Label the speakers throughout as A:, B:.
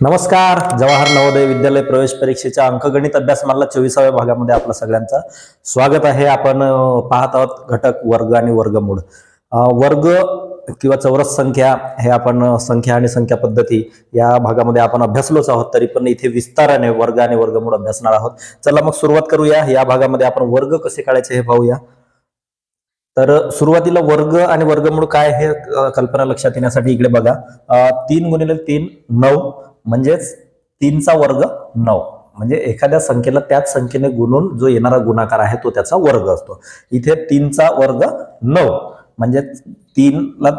A: नमस्कार. जवाहर नवोदय विद्यालय प्रवेश परीक्षेच्या अंकगणित अभ्यासमाला चोवीसाव्या भागामध्ये आपलं सगळ्यांचं स्वागत आहे. आपण पाहत आहोत घटक वर्ग आणि वर्गमूळ. वर्ग किंवा चौरस संख्या हे आपण संख्या आणि संख्या पद्धती या भागामध्ये आपण अभ्यासलोच आहोत. तरी पण इथे विस्ताराने वर्ग आणि वर्गमूळ अभ्यासणार आहोत. चला मग सुरुवात करूया. या भागामध्ये आपण वर्ग कसे काढायचे हे पाहूया. तर सुरुवातीला वर्ग आणि वर्गमूळ काय हे कल्पना लक्षात येण्यासाठी इकडे बघा. तीन गुणिले तीन नऊ. म्हणजेच तीनचा वर्ग नऊ. म्हणजे एखाद्या संख्येला त्याच संख्येने गुणून जो येणारा गुणाकार आहे तो त्याचा वर्ग असतो. इथे तीनचा वर्ग नऊ. म्हणजे तीनला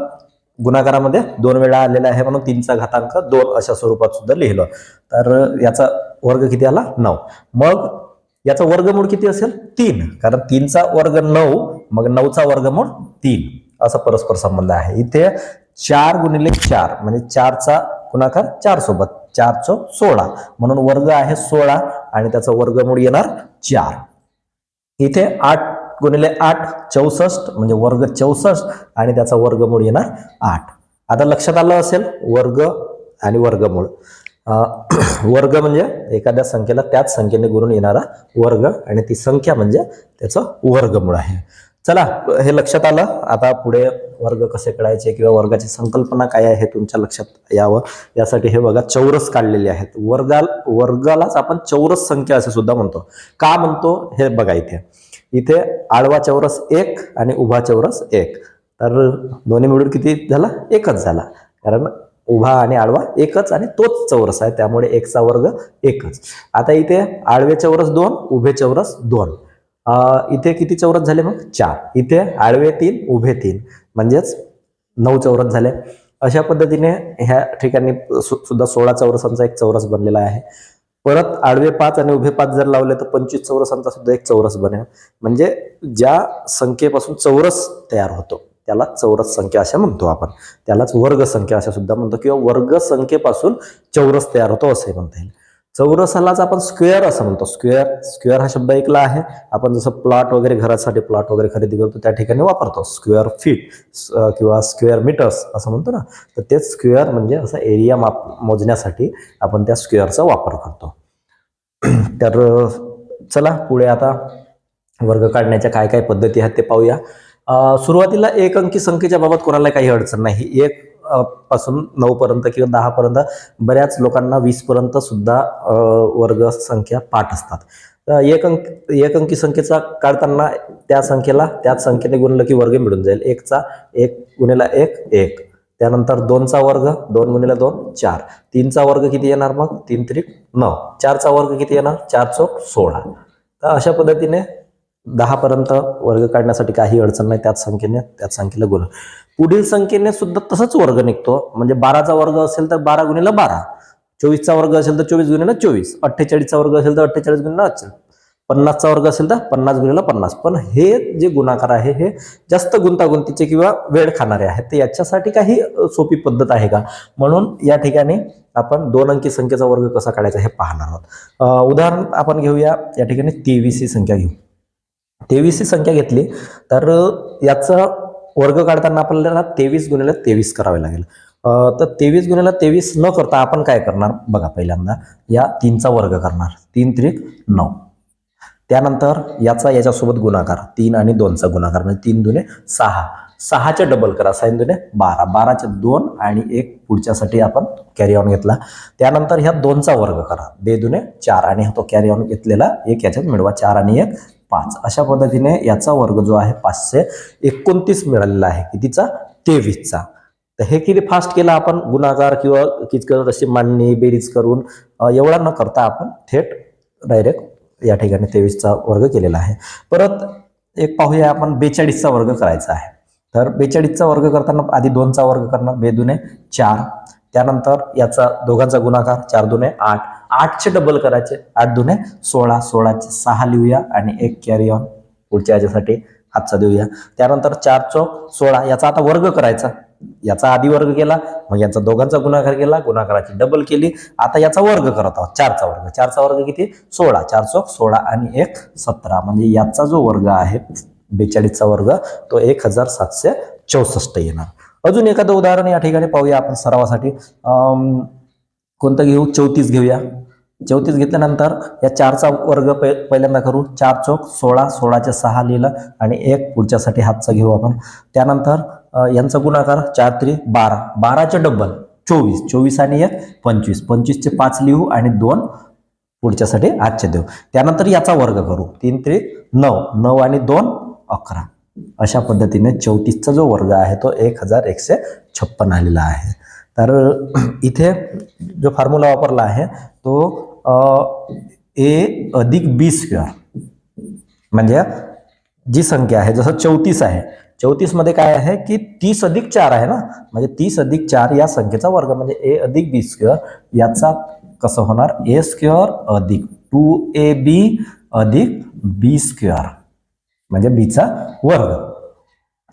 A: गुणाकारामध्ये दोन वेळा आलेला आहे म्हणून तीनचा घातांक दोन अशा स्वरूपात सुद्धा लिहिलं. तर याचा वर्ग किती आला? नऊ. मग याचा वर्गमूळ किती असेल? तीन. कारण तीनचा वर्ग नऊ मग नऊचा वर्गमूळ तीन. असा परस्पर संबंध आहे. इथे चार गुणिले चार. म्हणजे चारचा गुणाकार चार सोबत. चारचं सोळा. म्हणून वर्ग आहे सोळा आणि त्याचा वर्गमूळ येणार चार. इथे आठ गुणिले आठ चौसष्ट म्हणजे वर्ग चौसष्ट आणि त्याचा वर्गमूळ येणार आठ. आता लक्षात आलं असेल वर्ग आणि वर्गमूळ. वर्ग म्हणजे एखाद्या संख्येला त्याच संख्येने गुणून येणारा वर्ग आणि ती संख्या म्हणजे त्याचं वर्गमूळ आहे. चला हे लक्षात आलं. आता पुढे वर्ग कसे कळायचे किंवा वर्गाची संकल्पना काय आहे हे तुमच्या लक्षात यावं. यासाठी हे बघा चौरस काढलेले आहेत. वर्गाल वर्गालाच आपण चौरस संख्या असे सुद्धा म्हणतो. का म्हणतो? हे बघा इथे. इथे आडवा चौरस एक आणि उभा चौरस एक. तर दोन्ही मिळून किती झाला? एकच झाला. कारण उभा आणि आडवा एकच आणि तोच चौरस आहे. त्यामुळे एकचा वर्ग एकच. आता इथे आडवे चौरस दोन उभे चौरस दोन. इथे किती चौरस झाले मग? चार. इथे आडवे तीन उभे तीन. म्हणजेच नऊ चौरस झाले. अशा पद्धतीने ह्या ठिकाणी सु- सुद्धा सोळा चौरसांचा एक चौरस बनलेला आहे. परत आडवे पाच आणि उभे पाच जर लावले तर पंचवीस चौरसांचा सुद्धा एक चौरस बनेल. म्हणजे ज्या संख्येपासून चौरस तयार होतो त्याला चौरस संख्या अशा म्हणतो आपण. त्यालाच वर्ग संख्या अशा सुद्धा म्हणतो किंवा वर्ग संख्येपासून चौरस तयार होतो असंही म्हणता येईल. चौरसालाच आपण स्क्वेअर असं म्हणतो. स्क्वेअर स्क्वेअर हा शब्द ऐकला आहे. आपण जसं प्लॉट वगैरे घरासाठी प्लॉट वगैरे खरेदी करतो त्या ठिकाणी वापरतो. स्क्वेअर फीट किंवा स्क्वेअर मीटर्स असं म्हणतो ना. तर तेच स्क्वेअर म्हणजे असं एरिया माप मोजण्यासाठी आपण त्या स्क्वेअरचा वापर करतो. तर चला पुढे आता वर्ग काढण्याच्या काय काय पद्धती आहेत ते पाहूया. सुरुवातीला एक अंकी संख्येच्या बाबत कोणाला काही अडचण नाही. एक पासून नऊपर्यंत किंवा दहापर्यंत बऱ्याच लोकांना वीसपर्यंत सुद्धा वर्ग संख्या पाठ असतात. एक अंक एक अंकी संख्येचा काढताना त्या संख्येला त्याच संख्येने गुणलं की वर्ग मिळून जाईल. एकचा एक गुणेला एक एक. त्यानंतर दोनचा वर्ग दोन गुणिला दोन चार. तीनचा वर्ग किती येणार मग? तीन त्रिक नऊ. चारचा वर्ग किती येणार? चार चौक सोळा. तर अशा पद्धतीने दहापर्यंत वर्ग काढण्यासाठी काही अडचण नाही त्याच संख्येने त्याच संख्येला गुण. पुढील संख्येने सुद्धा तसंच वर्ग निघतो. म्हणजे बाराचा वर्ग असेल तर बारा गुणीला बारा. चोवीसचा वर्ग असेल तर चोवीस गुणीला चोवीस. अठ्ठेचाळीसचा वर्ग असेल तर अठ्ठेचाळीस गुणीला असेल पन्नासचा वर्ग असेल तर पन्नास गुणीला पन्नास. पण हे जे गुणाकार आहे हे जास्त गुंतागुंतीचे किंवा वेळ खाणारे आहेत. तर याच्यासाठी काही सोपी पद्धत आहे का? म्हणून या ठिकाणी आपण दोन अंकी संख्येचा वर्ग कसा काढायचा हे पाहणार आहोत. उदाहरण आपण घेऊया. या ठिकाणी तेवीस ही संख्या घेऊ. तेवीस ही संख्या घेतली तर याचा वर्ग काढताना आपल्याला तेवीस गुणिले तेवीस करावे लागेल. तर तेवीस गुणिले तेवीस न करता आपण काय करणार? बघा पहिल्यांदा या तीनचा वर्ग करणार. तीन त्रिक नऊ. त्यानंतर याचा याच्यासोबत गुणाकार तीन आणि दोनचा गुणाकार म्हणजे तीन दुने सहा. सहाच्या डबल करा साईन दुने बारा. बाराचे दोन आणि एक पुढच्यासाठी आपण कॅरी ऑन घेतला. त्यानंतर ह्या दोनचा वर्ग करा. बे दुने चार आणि तो कॅरी ऑन घेतलेला एक याच्यात मिळवा. चार आणि एक पाच. अशा पद्धतीने याचा वर्ग जो आहे पाचशे एकोणतीस मिळालेला आहे कितीचा? तेवीसचा. तर हे किती फास्ट केलं आपण? गुणाकार किंवा किचकट अशी मांडणी बेरीज करून एवढा न करता आपण थेट डायरेक्ट या ठिकाणी तेवीसचा वर्ग केलेला आहे. परत एक पाहूया आपण बेचाळीसचा वर्ग करायचा आहे. तर बेचाळीसचा वर्ग करताना आधी दोनचा वर्ग करणार बेदुने चार. त्यानंतर याचा दोघांचा गुणाकार चार दुने आठ. आठचे डबल करायचे. आठ दुने सोळा सोळाचे सहा लिहूया आणि एक कॅरी ऑन पुढच्या याच्यासाठी हातचा देऊया. त्यानंतर चार चौक सोळा याचा आता वर्ग करायचा. याचा आधी वर्ग केला मग याचा दोघांचा गुणाकार केला गुणाकाराची डबल केली. आता याचा वर्ग करत आहोत. चारचा वर्ग. चारचा वर्ग किती? सोळा. चार चौक सोळा आणि एक सतरा. म्हणजे याचा जो वर्ग आहे बेचाळीसचा वर्ग तो एक हजार सातशे चौसष्ट येणार. अजून एखादं उदाहरण या ठिकाणी पाहूया आपण सरावासाठी. अं, कोणतं घेऊ? चौतीस घेऊया. चौतीस घेतल्यानंतर या चारचा वर्ग पै पहिल्यांदा करू. चार चौक सोळा सोळाचे सहा लिहिलं आणि एक पुढच्यासाठी हातचा घेऊ आपण. त्यानंतर यांचा गुणाकार चार त्रि बारा. बाराचे डबल चोवीस. चोवीस आणि एक पंचवीस. पंचवीसचे पाच लिहू आणि दोन पुढच्यासाठी आजचे देऊ. त्यानंतर याचा वर्ग करू. तीन त्रिक नऊ. नऊ आणि दोन अकरा. अशा पद्धतीने चौतीसचा जो वर्ग आहे तो एक हजार एकशे छप्पन आलेला आहे. तर इथे जो फॉर्म्युला वापरला आहे तो ए अधिक बी स्क्वेअर म्हणजे जी संख्या आहे, जसं चौतीस आहे. चौतीस मध्ये काय आहे की तीस अधिक चार आहे ना? म्हणजे तीस अधिक चार या संख्येचा वर्ग, म्हणजे ए अधिक बी स्क्वेअर याचा कसं होणार? ए स्क्वेअर अधिक टू ए बी अधिक बी स्क्वेअर म्हणजे बीचा वर्ग.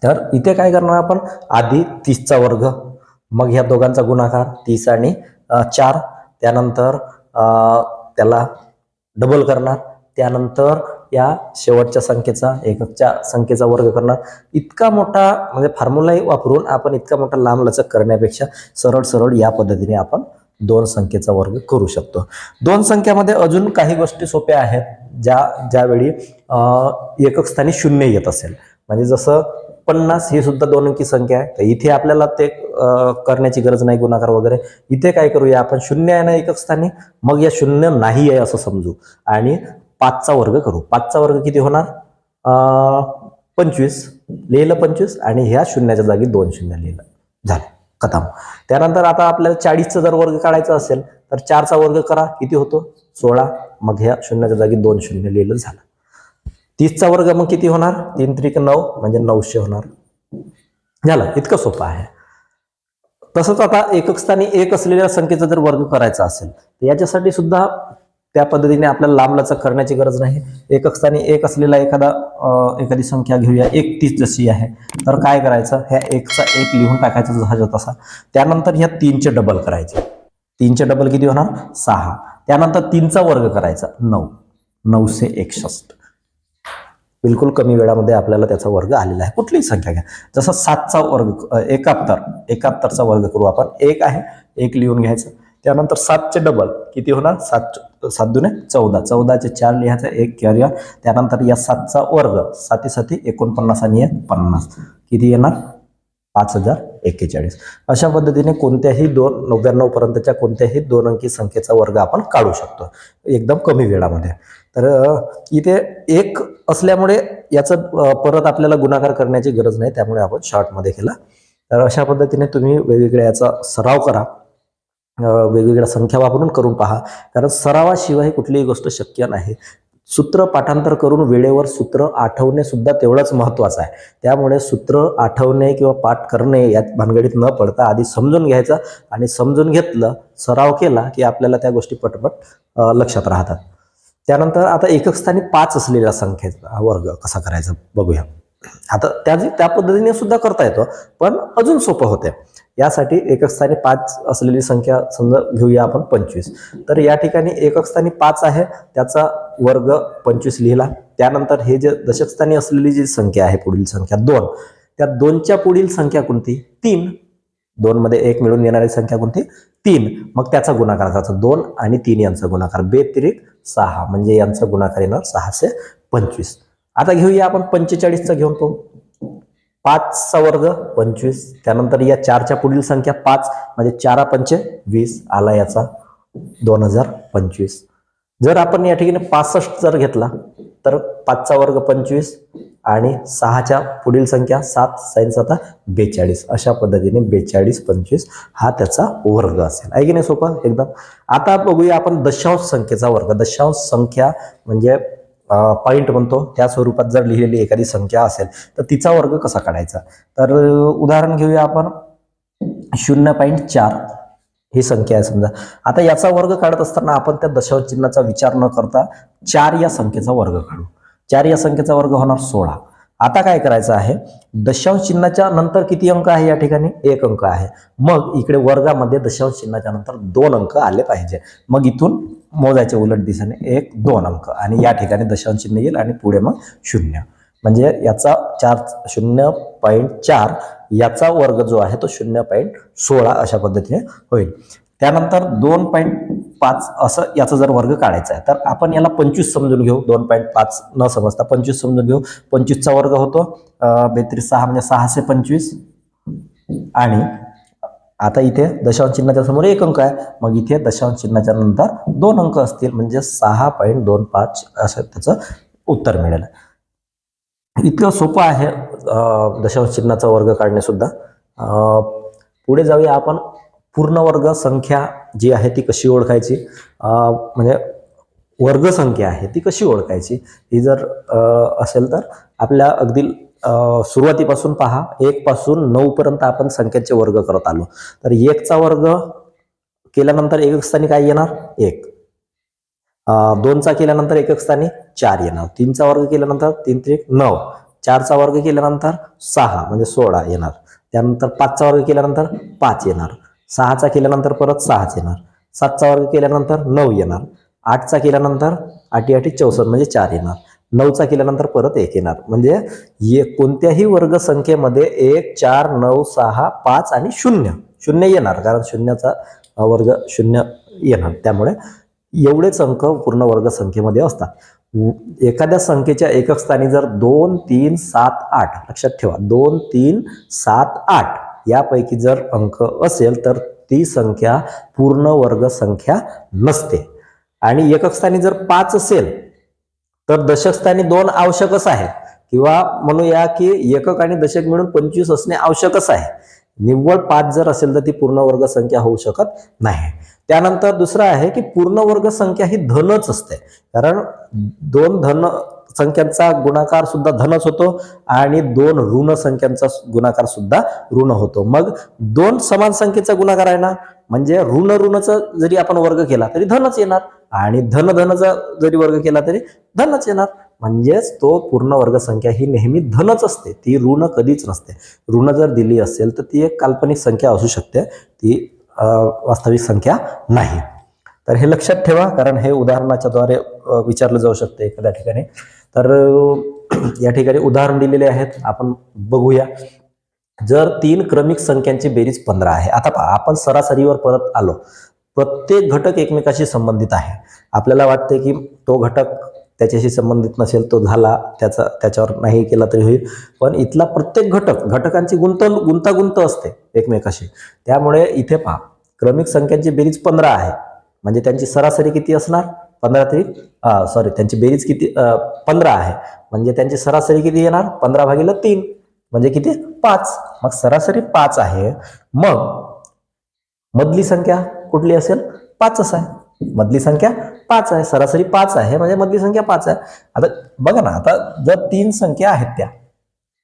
A: तर इथे काय करणार आपण? आधी तीसचा वर्ग. मग ह्या दोघांचा गुणाकार तीस आणि चार. त्यानंतर त्याला डबल करणार. त्यानंतर या शेवटच्या संख्येचा एककच्या संख्येचा वर्ग करणार. इतका मोठा म्हणजे फॉर्म्युलाही वापरून आपण इतका मोठा लांब लचक करण्यापेक्षा सरळ सरळ या पद्धतीने आपण दोन संख्येचा वर्ग करू शकतो. दोन संख्यामध्ये अजून काही गोष्टी सोप्या आहेत ज्या ज्यावेळी एकक स्थानी शून्य येत असेल. म्हणजे जसं पन्नास ही सुद्धा दोन अंकी संख्या आहे. तर इथे आपल्याला ते करण्याची गरज नाही गुणाकार वगैरे. इथे काय करूया आपण? शून्य आहे ना एकक स्थानी? मग या शून्य नाही आहे असं समजू. आणि पाचचा वर्ग करू. पाचचा वर्ग किती होणार? पंचवीस. लिहिलं पंचवीस आणि ह्या शून्याच्या जागी दोन शून्य लिहिलं. झालं. खतम. त्यानंतर आता आपल्याला चाळीसचा जर वर्ग काढायचा असेल तर चारचा वर्ग करा. किती होतो? सोळा. मग ह्या शून्याच्या जागी दोन शून्य लिहिलं झालं. तीसचा वर्ग मग किती होणार? तीन त्रिक नऊ म्हणजे नऊशे होणार. झालं इतकं सोपं आहे. तसंच आता एकक स्थानी एक असलेल्या संख्येचा जर वर्ग करायचा असेल तर याच्यासाठी सुद्धा त्या पद्धतीने आपल्याला लांबलचक करण्याची गरज नाही. एकक स्थानी एक असलेला एखादा एखादी संख्या घेऊया. एक तीस जशी आहे तर काय करायचं? ह्या एकचा एक लिहून टाकायचं जसा तसा. त्यानंतर ह्या तीनचे डबल करायचे. तीनचे डबल किती होणार? सहा. त्यानंतर तीनचा वर्ग करायचा. नऊ. नऊशे एकसष्ट. बिलकुल कमी वेळामध्ये आपल्याला त्याचा वर्ग आलेला आहे. कुठलीही संख्या घ्या. जसं सातचा वर्ग एकाहत्तर एकाहत्तरचा वर्ग करू आपण. एक आहे एक लिहून घ्यायचं. त्यानंतर सातचे डबल किती होणार? सात सात दुने चौदा. चौदाचे चार लिहायचं एक करूया त्यानंतर या सातचा वर्ग साती साती एकोणपन्नास आणि एक पन्नास. किती येणार? पाच हजार एक्केचाळीस. अशा पद्धतीने कोणत्याही दोन नव्याण्णव पर्यंतच्या कोणत्याही दोन अंकी संख्येचा वर्ग आपण काढू शकतो एकदम कमी वेळामध्ये. तर इथे एक असल्यामुळे याचं परत आपल्याला गुणाकार करण्याची गरज नाही त्यामुळे आपण शॉर्टमध्ये केला. तर अशा पद्धतीने तुम्ही वेगवेगळ्या याचा सराव करा. वेगवेगळ्या संख्या वापरून करून पहा. कारण सरावाशिवाय कुठलीही गोष्ट शक्य नाही. सूत्र पाठांतर करून वेळेवर सूत्र आठवणे सुद्धा तेवढंच महत्त्वाचं आहे. त्यामुळे सूत्र आठवणे किंवा पाठ करणे यात भानगडीत न पडता आधी समजून घ्यायचं आणि समजून घेतलं सराव केला की आपल्याला त्या गोष्टी पटपट लक्षात राहतात. त्यानंतर आता एकक स्थानी पाच असलेल्या संख्येचा वर्ग कसा करायचा बघूया. आता त्या त्या पद्धतीने सुद्धा करता येतो पण अजून सोपं होते यासाठी एकस्थानी पाच असलेली संख्या समजा घेऊया आपण पंचवीस. तर या ठिकाणी एकस्थानी पाच आहे त्याचा वर्ग पंचवीस लिहिला. त्यानंतर हे जे दशकस्थानी असलेली जी संख्या आहे पुढील संख्या दोन त्या दोनच्या पुढील संख्या कोणती? तीन. दोन मध्ये एक मिळून येणारी संख्या कोणती? तीन. मग त्याचा गुणाकार करायचा दोन आणि तीन यांचा गुणाकार. व्यतिरिक्त सहा म्हणजे यांचा गुणाकार येणार सहाशे पंचवीस. आता घेऊया आपण पंचेचाळीसचा घेऊन तो. पाचचा वर्ग पंचवीस. त्यानंतर या चारच्या पुढील संख्या पाच म्हणजे चारा पंचे वीस आला याचा दोन हजार पंचवीस. जर आपण या ठिकाणी पासष्ट जर घेतला तर पाचचा वर्ग पंचवीस आणि सहाच्या पुढील संख्या सात साईन्स आता बेचाळीस. अशा पद्धतीने बेचाळीस पंचवीस हा त्याचा वर्ग असेल. आहे की नाही सोपा? एकदम. आता बघूया आपण दशांश संख्येचा वर्ग. दशांश संख्या म्हणजे पॉईंट म्हणतो त्या स्वरूपात जर लिहिलेली एखादी संख्या असेल तर तिचा वर्ग कसा काढायचा? तर उदाहरण घेऊया आपण. शून्य पॉईंट चार ही संख्या आहे समजा. आता याचा वर्ग काढत असताना आपण त्या दशांश चिन्हाचा विचार न करता चार या संख्येचा वर्ग काढू. चार या संख्येचा वर्ग होणार सोळा. आता काय करायचं आहे? दशांश चिन्हाच्या नंतर किती अंक आहे या ठिकाणी? एक अंक आहे. मग इकडे वर्गामध्ये दशांश चिन्हाच्या नंतर दोन अंक आले पाहिजे. मग इथून मोजायचे उलट दिशेने एक दोन अंक. आणि या ठिकाणी दशांश चिन्ह येईल आणि पुढे मग शून्य. म्हणजे याचा चार शून्य पॉईंट चार याचा वर्ग जो आहे तो शून्य पॉईंट सोळा अशा पद्धतीने होईल. त्यानंतर दोन पॉईंट पाच असं याचा जर वर्ग काढायचा आहे तर आपण याला पंचवीस समजून घेऊ. दोन पॉईंट पाच न समजता पंचवीस समजून घेऊ. पंचवीसचा वर्ग होतो बेत्रीस सहा म्हणजे सहाशे पंचवीस आणि आता इथे दशांश चिन्हाच्या समोर एक अंक आहे. मग इथे दशांश चिन्हाच्या नंतर दोन अंक असतील. म्हणजे सहा पॉईंट दोन पाच असं त्याचं उत्तर मिळेल. इतकं सोपं आहे दशांश चिन्हाचा वर्ग काढणे सुद्धा. पुढे जाऊया आपण. पूर्ण वर्ग संख्या जी आहे ती कशी ओळखायची? म्हणजे वर्गसंख्या आहे ती कशी ओळखायची? ही जर असेल तर आपल्या अगदी सुरुवातीपासून पहा एक पासून नऊ पर्यंत आपण संख्यांचे वर्ग करत आलो. तर एकचा वर्ग केल्यानंतर एक स्थानी काय येणार? एक. दोनचा केल्यानंतर एकक स्थानी चार येणार. तीनचा वर्ग केल्यानंतर तीन त्रिक नऊ. चारचा वर्ग केल्यानंतर सहा म्हणजे सोळा येणार. त्यानंतर पाचचा वर्ग केल्यानंतर पाच येणार. सहाचा केल्यानंतर परत सहाच येणार. सातचा वर्ग केल्यानंतर नऊ येणार. आठचा केल्यानंतर आठी आठी चौसष्ट म्हणजे चार येणार. नऊचा केल्यानंतर परत एक येणार. म्हणजे ये कोणत्याही वर्ग संख्येमध्ये एक चार नऊ सहा पाच आणि शून्य. शून्य येणार कारण शून्याचा वर्ग शून्य येणार. त्यामुळे एवढेच अंक पूर्ण वर्ग संख्येमध्ये असतात एखाद्या संख्येच्या एकक स्थानी जर दोन तीन सात आठ लक्षात ठेवा दोन तीन सात आठ यापैकी जर अंक असेल तर ती संख्या पूर्ण वर्ग संख्या नसते. आणि एकक स्थानी जर पाच असेल तर दशकस्थानी दोन आवश्यकच आहे किंवा म्हणूया की एकक आणि दशक मिळून पंचवीस असणे आवश्यकच आहे. निव्वळ पाच जर असेल तर ती पूर्ण वर्ग संख्या होऊ शकत नाही. त्यानंतर दुसरं आहे की पूर्ण वर्ग संख्या ही धनच असते. कारण दोन धन संख्यांचा गुणाकार सुद्धा धनच होतो आणि दोन ऋण संख्यांचा गुणाकार सुद्धा ऋण होतो. मग दोन समान संख्येचा गुणाकार आहे ना म्हणजे ऋण ऋणचा जरी आपण वर्ग केला तरी धनच येणार आणि धन धनचा जरी वर्ग केला तरी धनच येणार. म्हणजेच तो पूर्ण वर्ग संख्या ही नेहमी धनच असते. ती ऋण कधीच नसते. ऋण जर दिली असेल तर ती एक काल्पनिक संख्या असू शकते. ती वास्तविक संख्या नाही. तर हे लक्षात ठेवा कारण हे उदाहरणाच्या द्वारे विचारलं जाऊ शकते एखाद्या ठिकाणी. तर या ठिकाणी उदाहरण दिलेले आहेत. आपण बघूया. जर तीन क्रमिक संख्यांची बेरीज पंधरा आहे. आता पहा आपण सरासरीवर परत आलो. प्रत्येक घटक एकमेकाशी संबंधित आहे. आपल्याला वाटते की तो घटक त्याच्याशी संबंधित नसेल तो झाला त्याचा त्याच्यावर नाही केला तरी होईल. पण इथला प्रत्येक घटक घटकांची गुंत गुंतागुंत असते एकमेकाशी. त्यामुळे इथे पहा क्रमिक संख्यांची बेरीज पंधरा आहे. म्हणजे त्यांची सरासरी किती असणार? पंधरा तरी सॉरी त्यांची बेरीज किती पंधरा आहे. म्हणजे त्यांची सरासरी किती येणार? पंधरा भागीला तीन. म्हणजे किती? पाच. मग सरासरी पाच आहे. मग मधली संख्या कुठली असेल? पाचच आहे. मधली संख्या पाच आहे. सरासरी पाच आहे. म्हणजे मधली संख्या पाच आहे. आता बघा ना आता जर तीन संख्या आहेत त्या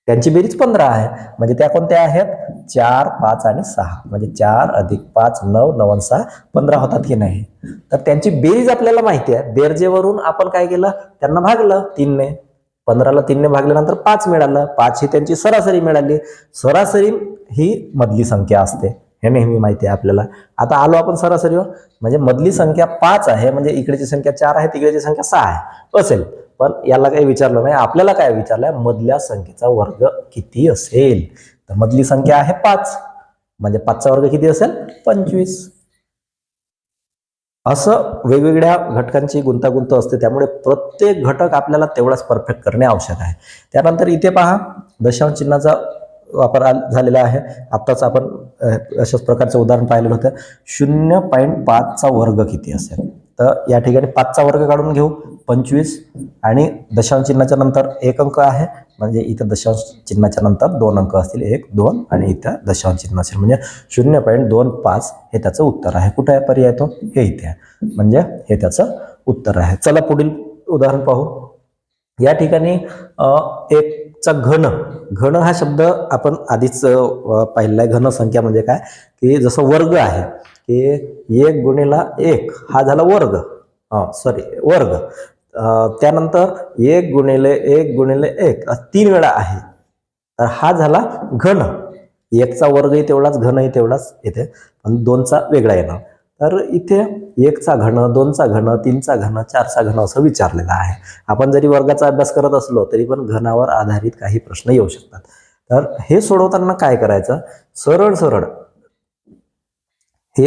A: त्यांची बेरीज पंधरा आहे. म्हणजे त्या कोणत्या आहेत? चार पाच आणि सहा. म्हणजे चार अधिक पाच नऊ नऊ सहा पंधरा होतात की नाही? तर त्यांची बेरीज आपल्याला माहिती आहे. बेरजेवरून आपण काय केलं? त्यांना भागलं तीनने. पंधराला तीनने भागल्यानंतर पाच मिळालं. पाच ही त्यांची सरासरी मिळाली. सरासरी ही मधली संख्या असते. हे नेहमी माहिती आहे आपल्याला. आता आलो आपण सरासरीवर. म्हणजे मधली संख्या पाच आहे. म्हणजे इकडेची संख्या चार आहे तिकडेची संख्या सहा आहे. असेल. पण याला काही विचारलं नाही. आपल्याला काय विचारलंय? मधल्या संख्येचा वर्ग किती असेल? तर मधली संख्या आहे पाच. म्हणजे पाचचा वर्ग किती असेल? पंचवीस. असं वेगवेगळ्या घटकांची गुंतागुंत असते. त्यामुळे प्रत्येक घटक आपल्याला तेवढाच परफेक्ट करणे आवश्यक आहे. त्यानंतर इथे पहा दशांश चिन्हाचा वापर झालेला आहे. आत्ताच आपण अशाच प्रकारचं उदाहरण पाहिलेलं होतं. शून्य पॉईंट पाचचा वर्ग किती असेल? तर या ठिकाणी पाचचा वर्ग काढून घेऊ पंचवीस आणि दशांश चिन्हाच्या नंतर एक अंक आहे. म्हणजे इथं दशांश चिन्हाच्या नंतर दोन अंक असतील एक दोन आणि इथं दशांश चिन्ह असेल म्हणजे शून्य पॉईंट दोन पाच हे त्याचं उत्तर आहे. कुठं आहे पर्याय तो? हे इथे आहे. म्हणजे हे त्याचं उत्तर आहे. चला पुढील उदाहरण पाहू. या ठिकाणी एकचा घन. घन हा शब्द आपण आधीच पाहिलेला आहे. घन संख्या म्हणजे काय? की जसं वर्ग आहे की एक गुणिला एक. हा झाला वर्ग. सॉरी वर्ग. त्यानंतर एक गुणिले एक गुणिले एक. तीन वेळा आहे. तर हा झाला घन. एकचा वर्गही तेवढाच घनही तेवढाच येते. पण दोनचा वेगळा येणार. तर इथे एकचा घन दोनचा घन तीनचा घन चारचा घन असं विचारलेलं आहे. आपण जरी वर्गाचा अभ्यास करत असलो तरी पण घनावर आधारित काही प्रश्न येऊ शकतात. तर हे सोडवताना काय करायचं? सरळ सरळ हे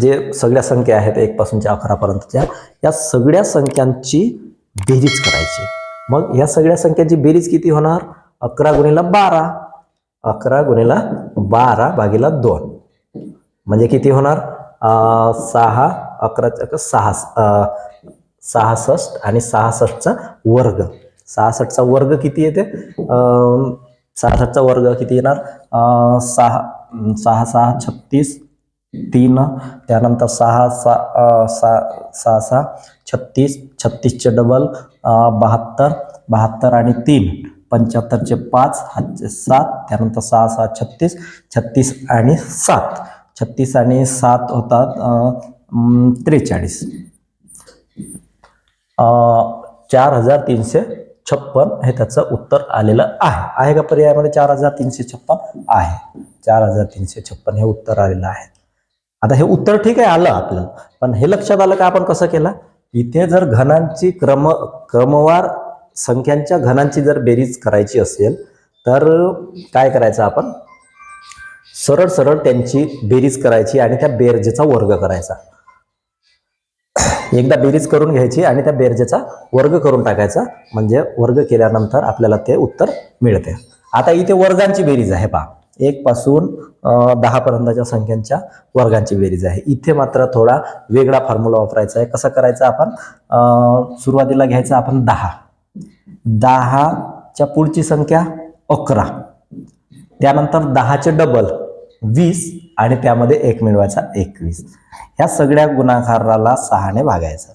A: जे सगळ्या संख्या आहेत एकपासूनच्या अकरापर्यंतच्या या सगळ्या संख्यांची बेरीज करायची. मग या सगळ्या संख्यांची बेरीज किती होणार? अकरा गुणीला बारा. अकरा गुणीला बारा भागीला दोन. म्हणजे किती होणार? सहा अकरा सहा सहासष्ट आणि सहासष्टचा वर्ग. सहासष्टचा वर्ग किती येते? सहासष्टचा वर्ग किती येणार? सहा सहा सहा छत्तीस तीन त्यानंतर सहा सा सहा सहा सहा छत्तीस छत्तीसचे डबल बहात्तर बहात्तर आणि तीन पंच्याहत्तरचे पाच सात त्यानंतर सहा सहा छत्तीस छत्तीस आणि सात छत्तीस आणि सात होतात त्रेचाळीस. चार हजार तीनशे छप्पन हे त्याचं उत्तर आलेलं आहे. आहे का पर्यायामध्ये चार हजार तीनशे छप्पन? आहे. चार हजार तीनशे छप्पन हे उत्तर आलेलं आहे. आता हे उत्तर ठीक आहे आलं आपलं. पण हे लक्षात आलं का आपण कसं केलं? इथे जर घनांची क्रम क्रमवार संख्यांच्या घनांची जर बेरीज करायची असेल तर काय करायचं आपण? सरळ सरळ त्यांची बेरीज करायची आणि त्या बेरजेचा वर्ग करायचा. एकदा बेरीज करून घ्यायची आणि त्या बेरजेचा वर्ग करून टाकायचा. म्हणजे वर्ग केल्यानंतर आपल्याला ते उत्तर मिळते. आता इथे वर्गांची बेरीज आहे पहा. एक पासून दहापर्यंतच्या संख्यांच्या वर्गांची बेरीज आहे. इथे मात्र थोडा वेगळा फॉर्म्युला वापरायचा आहे. कसा करायचा आपण? सुरुवातीला घ्यायचा आपण दहा. दहाच्या पुढची संख्या अकरा. त्यानंतर दहाचे डबल वीस आणि त्यामध्ये एक मिळवायचा एकवीस. ह्या सगळ्या गुणाकाराला सहाने भागायचं.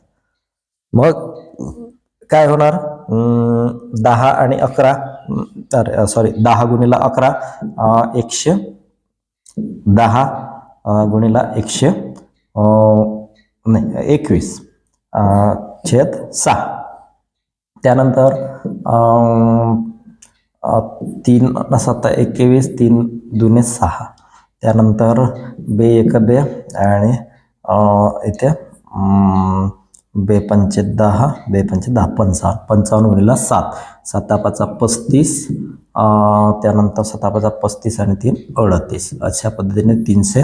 A: मग काय होणार? दहा आणि अकरा तर सॉरी दहा गुणीला अकरा एकशे दहा गुणीला एकशे नाही एकवीस छेद सहा. त्यानंतर तीन सात एकवीस तीन दुने सहा. त्यानंतर बे एक बे आणि इथे बेपंचे बे दहा बेपंचे दहा पंचावन्न पंचावन्न गुणिला सात. सतापाचा पस्तीस त्यानंतर सतापाचा पस्तीस आणि तीन अडतीस. अशा पद्धतीने तीनशे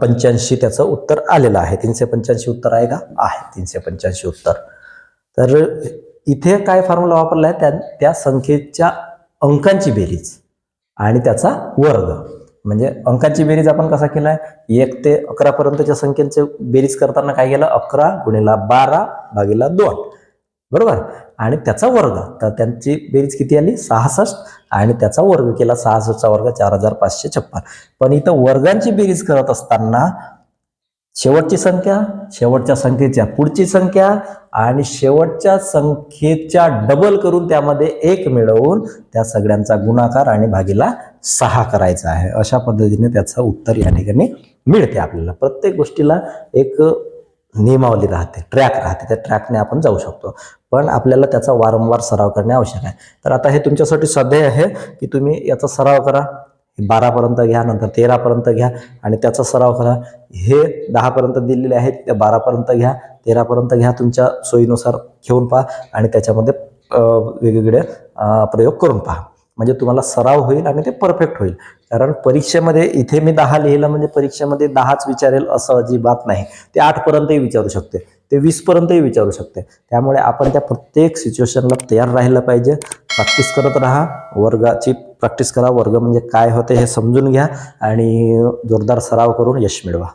A: पंच्याऐंशी त्याचं उत्तर आलेलं आहे. तीनशे पंच्याऐंशी उत्तर आहे का? आहे. तीनशे पंच्याऐंशी उत्तर. तर इथे काय फॉर्म्युला वापरला आहे? त्या त्या संख्येच्या अंकांची बेरीज आणि त्याचा वर्ग. म्हणजे अंकांची बेरीज आपण कसा केलाय? एक ते अकरा पर्यंतच्या संख्येचे बेरीज करताना काय केलं? अकरा गुणिला बारा भागीला दोन. बरोबर? आणि त्याचा वर्ग तर त्यांची बेरीज किती आली? सहासष्ट. आणि त्याचा वर्ग केला सहासष्टचा वर्ग चार हजार पाचशे छप्पन. पण इथं वर्गांची बेरीज करत असताना शेवटची संख्या शेवटच्या संख्येच्या पुढची संख्या आणि शेवटच्या संख्येच्या डबल करून त्यामध्ये एक मिळवून त्या सगळ्यांचा गुणाकार आणि भागीला सहा करायचा आहे. अशा पद्धतीने त्याचं उत्तर या ठिकाणी मिळते आपल्याला. प्रत्येक गोष्टीला एक नियमावली राहते ट्रॅक राहते. त्या ट्रॅकने आपण जाऊ शकतो. पण आपल्याला त्याचा वारंवार सराव करणे आवश्यक आहे. तर आता हे तुमच्यासाठी सध्या आहे की तुम्ही याचा सराव करा. बारापर्यंत घ्या नंतर तेरापर्यंत घ्या आणि त्याचा सराव करा. हे दहापर्यंत दिलेले आहेत त्या बारापर्यंत घ्या. तेरापर्यंत घ्या तुमच्या सोयीनुसार घेऊन पहा आणि त्याच्यामध्ये वेगवेगळे प्रयोग करून पहा. म्हणजे तुम्हाला सराव होईल आणि ते परफेक्ट होईल. कारण परीक्षेमध्ये इथे मी दहा लिहिलं म्हणजे परीक्षेमध्ये दहाच विचारेल असं अजिबात नाही. ते आठपर्यंतही विचारू शकते. ते वीसपर्यंतही विचारू शकते. त्यामुळे आपण त्या प्रत्येक सिच्युएशनला तयार राहिलं पाहिजे. प्रॅक्टिस करत राहा. वर्गाची प्रॅक्टिस करा. वर्ग म्हणजे काय होते हे समजून घ्या आणि जोरदार सराव करून यश मिळवा.